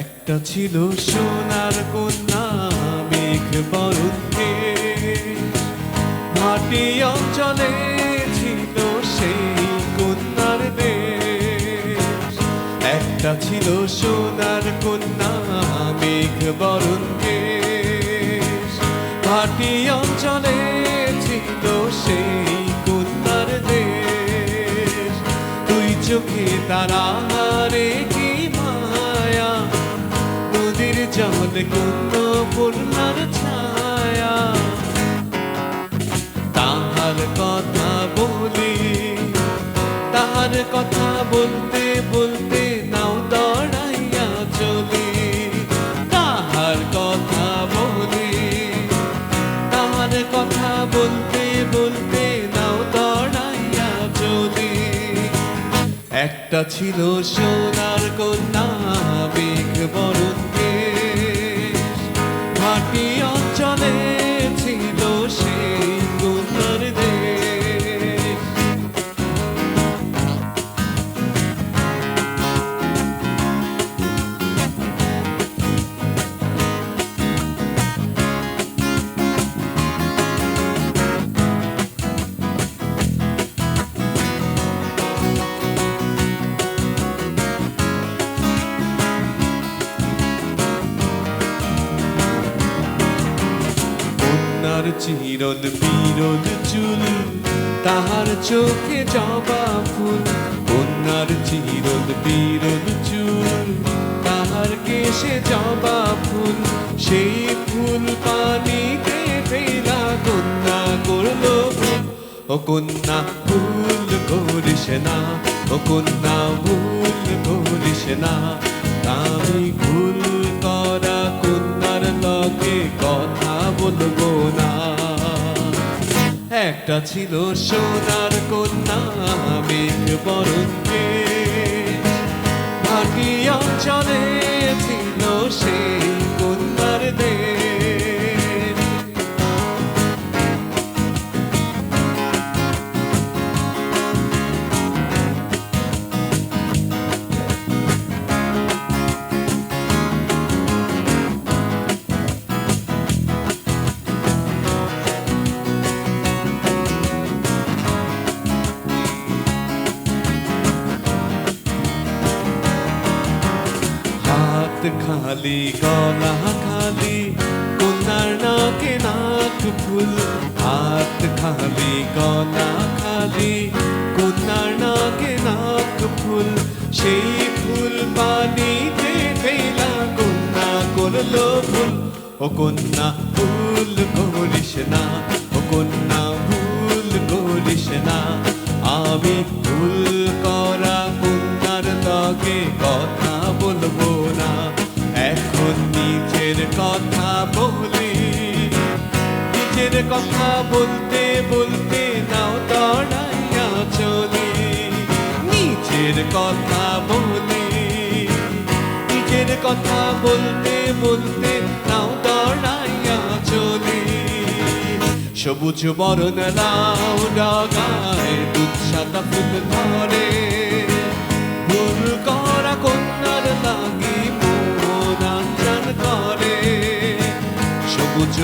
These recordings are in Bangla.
একটা ছিল সোনার কন্যা, মেঘ বরুণে মাটি অঞ্চলে ছিল সেই কন্যার দেশ। একটা ছিল সোনার কন্যা, মেঘ বরুণে মাটি অঞ্চলে ছিল সেই কন্যার দেশ। তুই চোখে তারা রে কি মায়া নদীর জল কুন্দ পূর্ণার ছায়া। তাহার কথা বলি, তাহার কথা বলতে বলতে নাও দড়াইয়া চলি। তাহার কথা বলি, তাহার কথা বলতে বলতে নাও দড়াইয়া চলি। একটা ছিল সোনার কন্যা মেঘ বরণ চিরদ বিরোধ চুল, তাহার চোখে জবা ফুল কন্যার চিরদ বিরোধ চুল, তাহার কেশে জবা ফুল, সেই ফুল পানিতে ফেলা কন্যা করল ও কন্যা ভুল করিস না, ও কন্যা ভুল করিস না, আমি ভুল করা কন্যার লগে কথা বলব না। একটা ছিল সোনার কন্যা মেঘ বরণ। ভাটি অঞ্চলে খালি গলা খালি কন্যার নাকে নাক ফুল হাত খালি গলা খালি কন্যার নাকে নাক ফুল সেই ফুল পানিতে ফেলা কন্যা করল ভুল ও কন্যা ভুল করিস না ও কন্যা ভুল করিস না আমি ভুল করা কন্যার লগে কথা নিজের কথা বলি, নিজের কথা বলতে বলতে নাও দড়াইয়া চলি। নিজের কথা বলি, নিজের কথা বলতে বলতে নাও দড়াইয়া চলি। সবুজ বরণ লাউ ডাগায় দুধ সাদা ফুল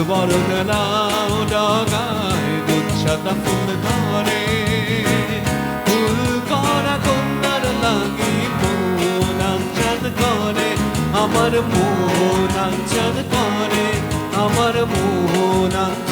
বরণ নাও ডাগায় দুধ সাদা ফুল ধরে ফুল করা কন্যার লাগি মোনাঞ্জন করে আমার মোনাঞ্জন করে আমার মোনাঞ্জন